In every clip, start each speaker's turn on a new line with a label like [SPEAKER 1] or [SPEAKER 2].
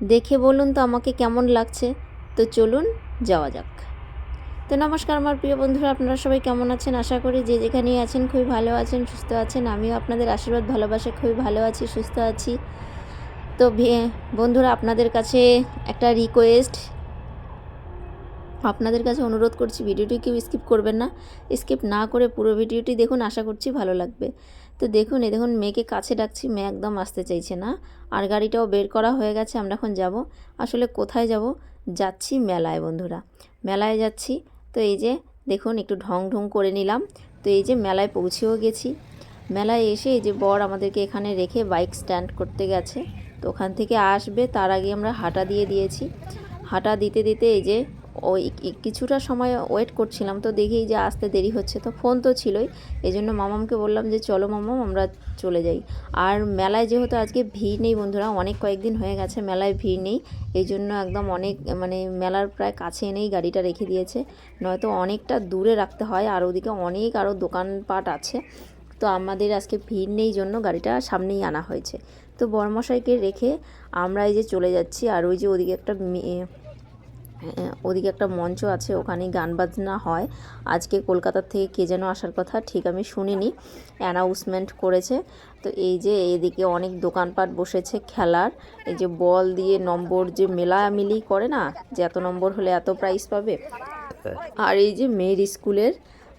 [SPEAKER 1] দেখে বলুন তো আমাকে কেমন লাগছে। তো চলুন যাওয়া যাক। তো নমস্কার আমার প্রিয় বন্ধুরা, আপনারা সবাই কেমন আছেন? আশা করি যে যেখানেই আছেন খুবই ভালো আছেন, সুস্থ আছেন। আমিও আপনাদের আশীর্বাদ, ভালোবাসা, খুবই ভালো আছি, সুস্থ আছি। তো বন্ধুরা, আপনাদের কাছে একটা রিকোয়েস্ট আপনাদের কাছে অনুরোধ করছি, ভিডিওটি কেউ স্কিপ করবেন না। স্কিপ না করে পুরো ভিডিওটি দেখুন, আশা করছি ভালো লাগবে। তো দেখুন, এই দেখুন, মেয়েকে কাছে ডাকছি, মেয়ে একদম আসতে চাইছে না। আর গাড়িটাও বের করা হয়ে গেছে, আমরা এখন যাব। আসলে কোথায় যাব? যাচ্ছি মেলায়, বন্ধুরা। মেলায় যাচ্ছি। তো এই যে, দেখুন, একটু ঢং ঢং করে নিলাম। তো এই যে, মেলায় পৌঁছেও গেছি। মেলায় এসে এই যে, বর আমাদেরকে এখানে রেখে বাইক স্ট্যান্ড করতে গেছে। তো ওখান থেকে আসবে, তার আগে আমরা হাঁটা দিয়ে দিয়েছি। হাঁটা দিতে দিতে এই যে ওই কিছুটা সময় ওয়েট করছিলাম তো দেখি যে আসতে দেরি হচ্ছে। তো ফোন তো ছিলই এই জন্য মামামকে বললাম যে চলো মামাম, আমরা চলে যাই। আর মেলায় যেহেতু আজকে ভিড় নেই বন্ধুরা, অনেক কয়েকদিন হয়ে গেছে মেলায় ভিড় নেই এই জন্য একদম অনেক মানে মেলার প্রায় কাছে এনেই গাড়িটা রেখে দিয়েছে। নয়তো অনেকটা দূরে রাখতে হয়, আর ওদিকে অনেক আরও দোকানপাট আছে। তো আমাদের আজকে ভিড় নেই জন্য গাড়িটা সামনেই আনা হয়েছে। তো বরমশাইকে রেখে আমরা এই যে চলে যাচ্ছি, আর ওই যে ওদিকে একটা ওদিকে একটা মঞ্চ আছে ওখানে গান বাজনা হয়। আজকে কলকাতার থেকে কে যেন আসার কথা, ঠিক আমি শুনিনি। অ্যানাউন্সমেন্ট করেছে। তো এই যে এদিকে অনেক দোকানপাট বসেছে খেলার। এই যে বল দিয়ে নম্বর যে মেলা মেলামিলি করে না, যে এত নম্বর হলে এত প্রাইজ পাবে। আর এই যে মেয়ের স্কুলের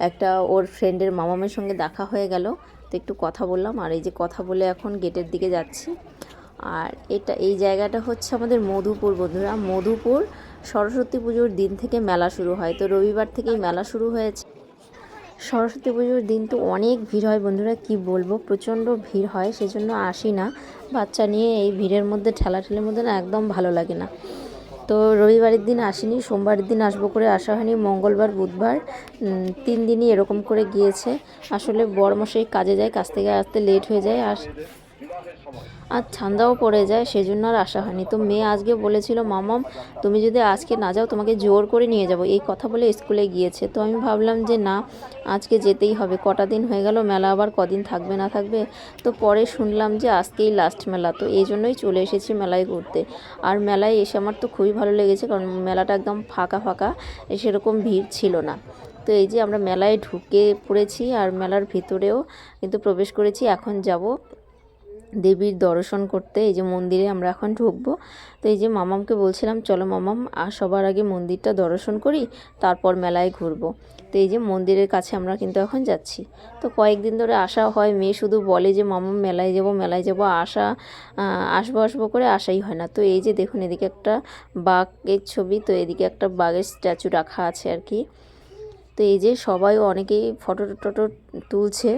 [SPEAKER 1] একটা ওর ফ্রেন্ডের মামামের সঙ্গে দেখা হয়ে গেল। তো একটু কথা বললাম। আর এই যে কথা বলে এখন গেটের দিকে যাচ্ছি। আর এটা, এই জায়গাটা হচ্ছে আমাদের মধুপুর বন্ধুরা। মধুপুর সরস্বতী পুজোর দিন থেকে মেলা শুরু হয়। তো রবিবার থেকেই মেলা শুরু হয়েছে। সরস্বতী পুজোর দিন তো অনেক ভিড় হয়। বন্ধুরা, কি বলব? প্রচণ্ড ভিড় হয়, সেজন্য আসি না। বাচ্চা নিয়ে এই ভিড়ের মধ্যে, ঠেলাঠেলির মধ্যে না একদম ভালো লাগে না। তো রবিবারের দিন আসিনি, সোমবারের দিন আসব করে আসা হয়নি। মঙ্গলবার, বুধবার তিন দিনই এরকম করে গিয়েছে। আসলে বড়মশাই কাজে যায়, কাজ থেকে আসতে লেট হয়ে যায়। আর আর ঠান্ডাও পড়ে যায়, সেজন্য আর আসা হয়নি। তো মেয়ে আজকে বলেছিল, মামাম, তুমি যদি আজকে না যাও, তোমাকে জোর করে নিয়ে যাব। এই কথা বলে স্কুলে গিয়েছে। তো আমি ভাবলাম যে, না, আজকে যেতেই হবে। কটা দিন হয়ে গেল, মেলা আবার কদিন থাকবে না থাকবে? তো পরে শুনলাম যে, আজকেই লাস্ট মেলা। তো এই জন্যই চলে এসেছি মেলায় ঘুরতে। আর মেলায় এসে আমার তো খুবই ভালো লেগেছে, কারণ মেলাটা একদম ফাঁকা ফাঁকা, সেরকম ভিড় ছিল না। তো এই যে আমরা মেলায় ঢুকে পড়েছি, আর মেলার ভিতরেও কিন্তু প্রবেশ করেছি, এখন যাব। দেবীর দর্শন করতে, এই যে মন্দিরে আমরা এখন ঢুকবো। তো এই যে মামামকে বলছিলাম, চলো মামাম, আর সবার আগে মন্দিরটা দর্শন করি, তারপর মেলায় ঘুরবো। তো এই যে মন্দিরের কাছে আমরা কিন্তু এখন যাচ্ছি। তো কয়েকদিন ধরে আসা হয়, মেয়ে শুধু বলে যে, মামাম, মেলায় যাব মেলায় যাব। আসা আসব আসব করে আসাই হয় না। তো এই যে দেখুন, এদিকে একটা বাঘের ছবি, তো এদিকে একটা বাঘের স্ট্যাচু রাখা আছে আর কি। তো এই যে সবাই অনেকেই ফটো টটো তুলছে।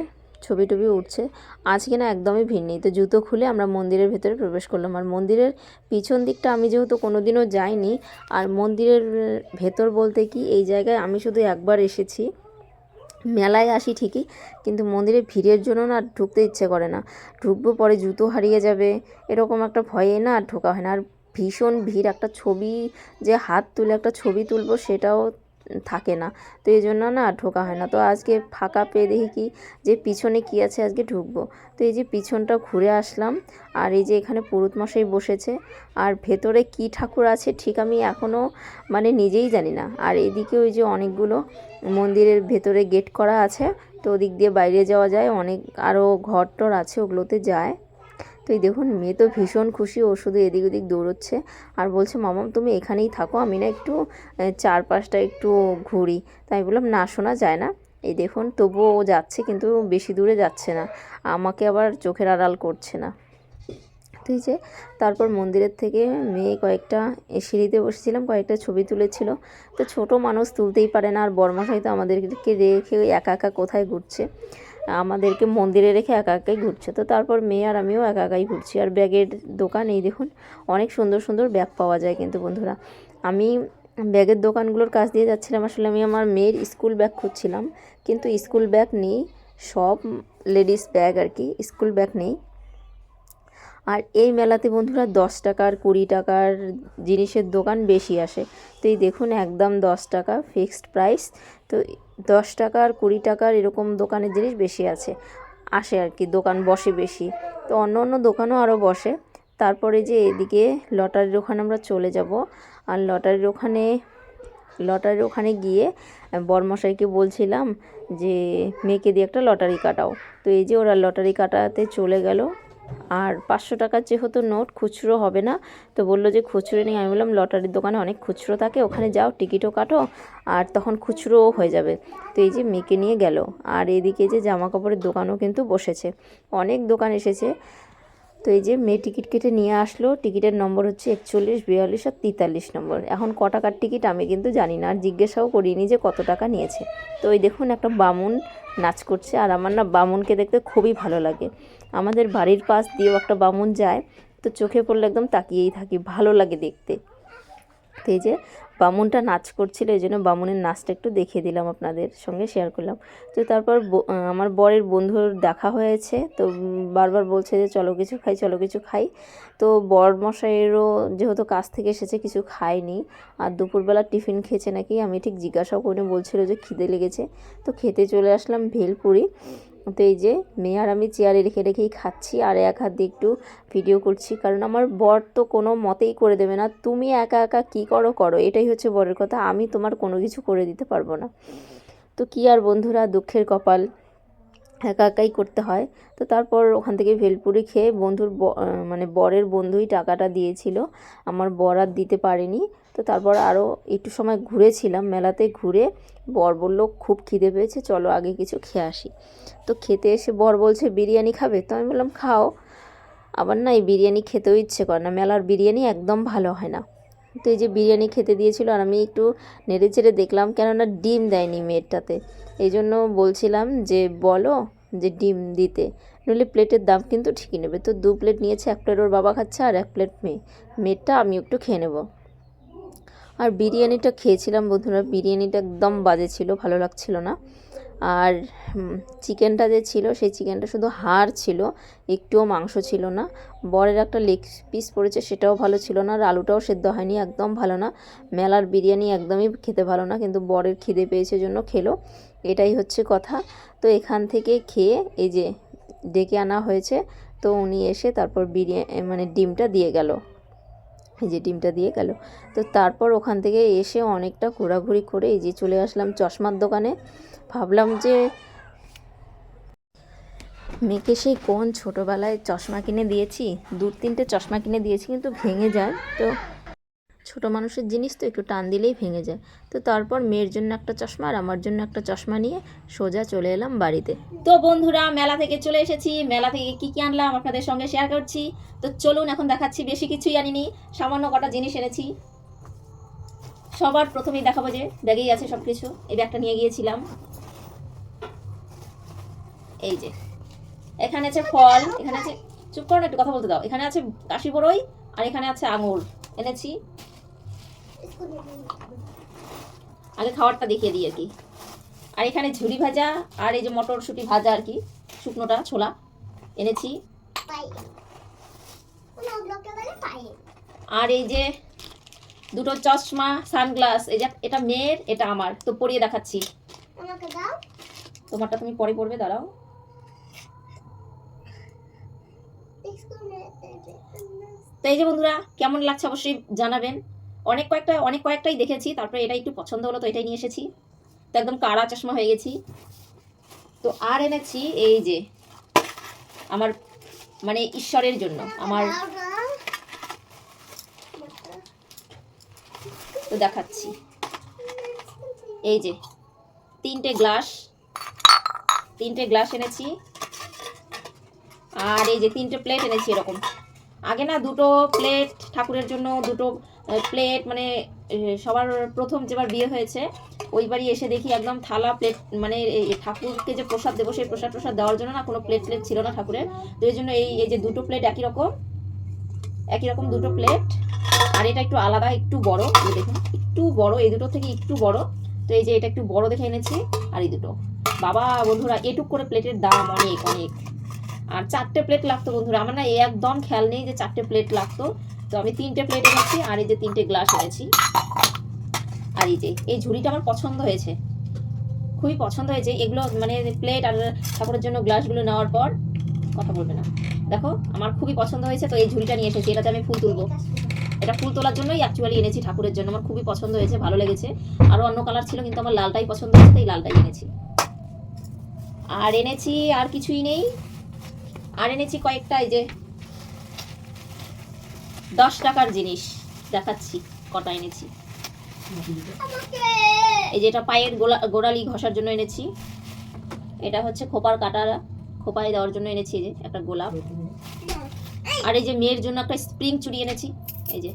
[SPEAKER 1] ছবি টবি উঠছে। আজকে না একদমই ভিড় নেই। তো জুতো খুলে আমরা মন্দিরের ভেতরে প্রবেশ করলাম। আর মন্দিরের পিছন দিকটা আমি যেহেতু কোনোদিনও যাইনি, আর মন্দিরের ভেতর বলতে কি, এই জায়গায় আমি শুধু একবার এসেছি। মেলায় আসি ঠিকই, কিন্তু মন্দিরে ভিড়ের জন্য না ঢুকতে ইচ্ছে করে না। ঢুকবো পরে জুতো হারিয়ে যাবে, এরকম একটা ভয়ে না আর ঢোকা হয় না। আর ভীষণ ভিড়, একটা ছবি, যে হাত তুলে একটা ছবি তুলবো সেটাও থাকে না। তো এই জন্য না ঢোকা হয় না। তো আজকে ফাঁকা পেয়ে দেখি কি যে পিছনে কি আছে আজকে ঢুকবো। তো এই যে পিছনটা ঘুরে আসলাম আর এই যে এখানে পুরুত মশাই বসেছে। আর ভেতরে কি ঠাকুর আছে ঠিক আমি এখনও মানে নিজেই জানি না। আর এদিকে ওই যে অনেকগুলো মন্দিরের ভেতরে গেট করা আছে। তো ওদিক দিয়ে বাইরে যাওয়া যায়। অনেক আরও ঘর টর আছে ওগুলোতে যায়। এই দেখুন, মেয়ে তো ভীষণ খুশি, ও শুধু এদিক ওদিক দৌড়চ্ছে আর বলছে মামাম তুমি এখানেই থাকো, আমি না একটু চারপাশটা একটু ঘুরি। তাই আমি বললাম, না, শোনা যায় না। এই দেখুন, তবুও ও যাচ্ছে, কিন্তু বেশি দূরে যাচ্ছে না, আমাকে আবার চোখের আড়াল করছে না। তো এই যে, তারপর মন্দিরের থেকে মেয়ে কয়েকটা সিঁড়িতে বসেছিলাম, কয়েকটা ছবি তুলেছিল। তো ছোট মানুষ তুলতেই পারে না, আর বর্মশাই তো আমাদেরকে রেখে একা একা কোথায় ঘুরছে। আমাদেরকে মন্দিরে রেখে একা একাই ঘুরছে। তো তারপর মেয়ে আর আমিও একা একাই ঘুরছি। আর ব্যাগের দোকান, এই দেখুন, অনেক সুন্দর সুন্দর ব্যাগ পাওয়া যায় কিন্তু বন্ধুরা। আমি ব্যাগের দোকানগুলোর কাছ দিয়ে যাচ্ছিলাম। আসলে আমি আমার মেয়ের স্কুল ব্যাগ খুঁজছিলাম। কিন্তু স্কুল ব্যাগ নেই, সব লেডিস ব্যাগ আর কি, স্কুল ব্যাগ নেই। আর এই মেলাতে বন্ধুরা দশ টাকার, কুড়ি টাকার জিনিসের দোকান বেশি আসে। তো এই দেখুন একদম দশ টাকা ফিক্সড প্রাইস তো দশ টাকার কুড়ি টাকার এরকম দোকানের জিনিস বেশি আছে, আসে আর কি, দোকান বসে বেশি। তো অন্য অন্য দোকানও আরও বসে। তারপরে যে এদিকে লটারির ওখানে আমরা চলে যাব। আর লটারির ওখানে লটারির ওখানে গিয়ে বরমশাইকে বলছিলাম যে, মেয়েকে দিয়ে একটা লটারি কাটাও। তো এই যে ওরা লটারি কাটাতে চলে গেল। আর পাঁচশো টাকার যেহেতু নোট খুচরো হবে না, তো বলল যে খুচরো নেই। আমি বললাম, লটারির দোকানে অনেক খুচরো থাকে, ওখানে যাও, টিকিটও কাটো, আর তখন খুচরোও হয়ে যাবে। তো এই যে মেয়েকে নিয়ে গেল, আর এদিকে যে জামা কাপড়ের দোকানও কিন্তু বসেছে। অনেক দোকান এসেছে তো এই যে মেয়ে টিকিট কেটে নিয়ে আসলো, টিকিটের নম্বর হচ্ছে একচল্লিশ, বিয়াল্লিশ আর তেতাল্লিশ নম্বর। এখন ক টাকার টিকিট আমি কিন্তু জানি না, আর জিজ্ঞাসাও করিনি যে কত টাকা নিয়েছে। তো ওই দেখুন একটা বামুন নাচ করছে, আর আমার না বামুনকে দেখতে খুবই ভালো লাগে। আমাদের বাড়ির পাশ দিয়েও একটা বামুন যায়, তো চোখে পড়লে একদম তাকিয়েই থাকি, ভালো লাগে দেখতে। তো এই যে বামুনটা নাচ করছিল, এই জন্য বামুনের নাচটা একটু দেখিয়ে দিলাম আপনাদের সঙ্গে শেয়ার করলাম। তো তারপর আমার বরের বন্ধুর দেখা হয়েছে, তো বারবার বলছে যে, চলো কিছু খাই, চলো কিছু খাই। তো বর মশাইয়েরও যেহেতু কাজ থেকে এসেছে, কিছু খায়নি। আর দুপুরবেলা টিফিন খেয়েছে নাকি, আমি ঠিক জিজ্ঞাসাও করে বলছিল যে খিদে লেগেছে। তো খেতে চলে আসলাম ভেলপুরি। তো এই যে মেয়ে আর আমি চেয়ারে রেখে রেখেই খাচ্ছি, আর এক হাত দিয়ে একটু ভিডিও করছি, কারণ আমার বর তো কোনো মতেই করে দেবে না। তুমি একা একা কি করো করো, এটাই হচ্ছে বরের কথা। আমি তোমার কোনো কিছু করে দিতে পারব না। তো কি আর বন্ধুরা, দুঃখের কপাল। একা একাই করতে হয়। তো তারপর ওখান থেকে ভেলপুরি খেয়ে বন্ধুর মানে বরের বন্ধুই টাকাটা দিয়েছিল। আমার বর আর দিতে পারেনি। তো তারপর আরও একটু সময় ঘুরেছিলাম মেলাতে ঘুরে। বর বলল, খুব খিদে পেয়েছে, চলো আগে কিছু খেয়ে আসি। তো খেতে এসে বর বলছে, বিরিয়ানি খাবে? তো আমি বললাম, খাও। আবার না, এই বিরিয়ানি খেতেও ইচ্ছে করে না। মেলার বিরিয়ানি একদম ভালো হয় না। তো এই যে বিরিয়ানি খেতে দিয়েছিল আর আমি একটু নেড়ে চেড়ে দেখলাম, কেননা ডিম দেয়নি মেয়েরটাতে। এই জন্য বলছিলাম যে, বলো যে ডিম দিতে। নইলে প্লেটের দাম কিন্তু ঠিকই নেবে। তো দু প্লেট নিয়েছে, এক প্লেট ওর বাবা খাচ্ছে আর এক প্লেট মেয়ে। মেয়েরটা আমি একটু খেয়ে নেব। আর বিরিয়ানিটা খেয়েছিলাম বন্ধুরা, বিরিয়ানিটা একদম বাজে ছিল, ভালো লাগছিল না। আর চিকেনটা যে ছিল, সেই চিকেনটা শুধু হাড় ছিল, একটুও মাংস ছিল না। বরের একটা লেগ পিস পড়েছে, সেটাও ভালো ছিল না, আর আলুটাও সেদ্ধ হয়নি, একদম ভালো না। মেলার বিরিয়ানি একদমই খেতে ভালো না, কিন্তু বরের খিদে পেয়েছে জন্য খেলো। এটাই হচ্ছে কথা। তো এখান থেকে খেয়ে, এই যে ডেকে আনা হয়েছে, তো উনি এসে তারপর বিরিয়ানি মানে ডিমটা দিয়ে গেল। এই যে ডিমটা দিয়ে গেল। তো তারপর ওখান থেকে এসে অনেকটা ঘোরাঘুরি করে এই যে চলে আসলাম চশমার দোকানে। ভাবলাম যে মেয়েকে সেই কোন ছোটোবেলায় চশমা কিনে দিয়েছি? দু, তিনটে চশমা কিনে দিয়েছি কিন্তু ভেঙে যায়। তো ছোটো মানুষের জিনিস তো একটু টান দিলেই ভেঙে যায়। তো তারপর মেয়ের জন্য একটা চশমা আর আমার জন্য একটা চশমা নিয়ে সোজা চলে এলাম বাড়িতে।
[SPEAKER 2] তো বন্ধুরা, মেলা থেকে চলে এসেছি। মেলা থেকে কি কি আনলাম আপনাদের সঙ্গে শেয়ার করছি। তো চলুন, এখন দেখাচ্ছি, বেশি কিছুই আনিনি। সামান্য কটা জিনিস এনেছি। সবার প্রথমেই দেখাবো যে ব্যাগেই আছে সব কিছু এই ব্যাগটা নিয়ে গিয়েছিলাম। এই যে। এখানে আছে ফল এখানে আছে চুপ করো একটু কথা বলতে দাও। এখানে আছে কাশি বড়ই আর এখানে আছে আঙুর। এনেছি। আগে খাবারটা দেখিয়ে দিই আর কি। আর এখানে ঝুরি ভাজা আর এই যে মটরশুঁটি ভাজা আর কি শুকনোটা ছোলা। এনেছি। আর এই যে দুটো চশমা সানগ্লাস এই যে এটা মেয়ের এটা আমার। তো পরিয়ে দেখাচ্ছি। তোমারটা তুমি পরে পড়বে দাঁড়াও। তো এই যে বন্ধুরা, কেমন লাগছে অবশ্যই জানাবেন। অনেক কয়েকটা, অনেক কয়েকটাই দেখেছি, তারপরে এটা একটু পছন্দ হলো তো এটাই নিয়ে এসেছি। তো একদম কাড়া চশমা হয়ে গেছি। তো আর এনেছি এই যে আমার মানে ঈশ্বরের জন্য, আমার তো দেখাচ্ছি। এই যে তিনটে গ্লাস তিনটে গ্লাস এনেছি। আর এই যে তিনটে প্লেট এনেছি এরকম। আগে না দুটো প্লেট ঠাকুরের জন্য দুটো প্লেট মানে সবার প্রথম যেবার বিয়ে হয়েছে ওই বাড়ি এসে দেখি একদম থালা প্লেট মানে ঠাকুরকে যে প্রসাদ দেবো সেই প্রসাদ প্রসাদ দেওয়ার জন্য না কোনো প্লেট প্লেট ছিল না ঠাকুরের। তো এই জন্য এই এই যে দুটো প্লেট একই রকম একই রকম দুটো প্লেট আর এটা একটু আলাদা, একটু বড় দেখুন, একটু বড়, এই দুটো থেকে একটু বড়। তো এই যে এটা একটু বড় দেখে এনেছি, আর এই দুটো। বাবা, বন্ধুরা, এটুক করে প্লেটের দাম অনেক অনেক। আর চারটে প্লেট লাগতো বন্ধুরা। আমার না একদম খেয়াল নেই যে চারটে প্লেট লাগতো। তো আমি তিনটে প্লেট এনেছি আর এই যে তিনটে গ্লাস এনেছি। আর এই যে, এই ঝুড়িটা আমার পছন্দ হয়েছে। খুবই পছন্দ হয়েছে। এগুলো মানে প্লেট আর ঠাকুরের জন্য গ্লাসগুলো নেওয়ার পর কথা বলবে না। দেখো, আমার খুবই পছন্দ হয়েছে, তো এই ঝুড়িটা নিয়ে এসেছি। এটাতে আমি ফুল তুলবো। এটা ফুল তোলার জন্যই অ্যাকচুয়ালি এনেছি ঠাকুরের জন্য। আমার খুবই পছন্দ হয়েছে, ভালো লেগেছে। আরও অন্য কালার ছিল, কিন্তু আমার লালটাই পছন্দ হয়েছে, তাই লালটাই এনেছি। আর এনেছি আর কিছুই নেই। আর এনেছি কয়েকটা এই যে দশ টাকার জিনিস দেখাচ্ছি, কটা এনেছি। এই যে এটা পায়ের গোলা, গোড়ালি ঘষার জন্য এনেছি। এটা হচ্ছে খোপার কাটা খোপায় দেওয়ার জন্য এনেছি এই যে একটা গোলাপ। আর এই যে মেয়ের জন্য একটা স্প্রিং চুড়ি এনেছি, এই যে।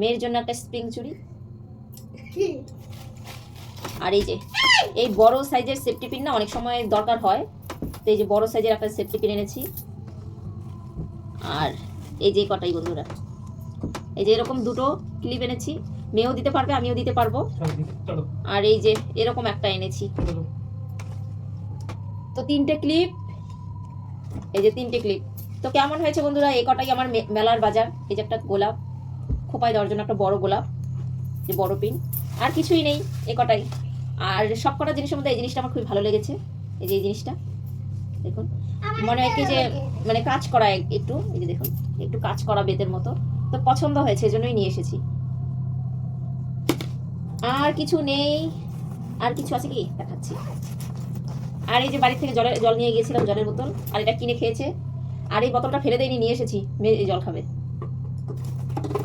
[SPEAKER 2] মেয়ের জন্য একটা স্প্রিং চুড়ি। আর এই যে, এই বড় সাইজের সেফটি পিন না অনেক সময় দরকার হয়। তো এই যে বড় সাইজের একটা সেফটি পিন এনেছি। আর এই যে কটাই বন্ধুরা? এই যে এরকম দুটো ক্লিপ এনেছি। মেয়েও দিতে পারবে আমিও দিতে পারব। আর এই যে এরকম একটা এনেছি। তো তিনটে ক্লিপ এই যে তিনটে ক্লিপ তো কেমন হয়েছে বন্ধুরা? এই কটাই আমার মেলার বাজার। এই যে একটা গোলাপ খোপায় দেওয়ার জন্য একটা বড় গোলাপ যে বড় পিন আর কিছুই নেই এ কটাই। আর সব কটা জিনিসের মধ্যে এই জিনিসটা আমার খুবই ভালো লেগেছে। এই যে এই জিনিসটা। দেখুন। মনে হয় কি যে মানে কাজ করা একটু, এই যে দেখুন, একটু কাজ করা বেতের মতো। তো পছন্দ হয়েছে, এজন্যই নিয়ে এসেছি। আর কিছু নেই। আর কিছু আছে কি? দেখাচ্ছি। আর এই যে বাড়ি থেকে জলের জল নিয়ে গিয়েছিলাম, জলের বোতল। আর এটা কিনে খেয়েছে। আর এই বোতলটা ফেলে দেয়নি, নিয়ে এসেছি। মেয়ে জল খাবে।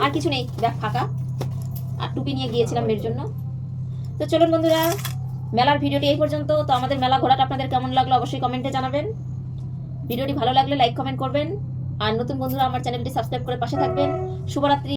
[SPEAKER 2] আর কিছু নেই। দেখ, ফাঁকা। আর টুপি নিয়ে গিয়েছিলাম মেয়ের জন্য। তো চলুন বন্ধুরা মেলার ভিডিওটি এই পর্যন্ত। তো আমাদের মেলা ঘোরাটা আপনাদের কেমন লাগল অবশ্যই কমেন্টে জানাবেন। ভিডিওটি ভালো লাগলে লাইক, কমেন্ট করবেন। আর নতুন বন্ধুরা আমার চ্যানেলটি সাবস্ক্রাইব করে পাশে থাকবেন। শুভরাত্রি।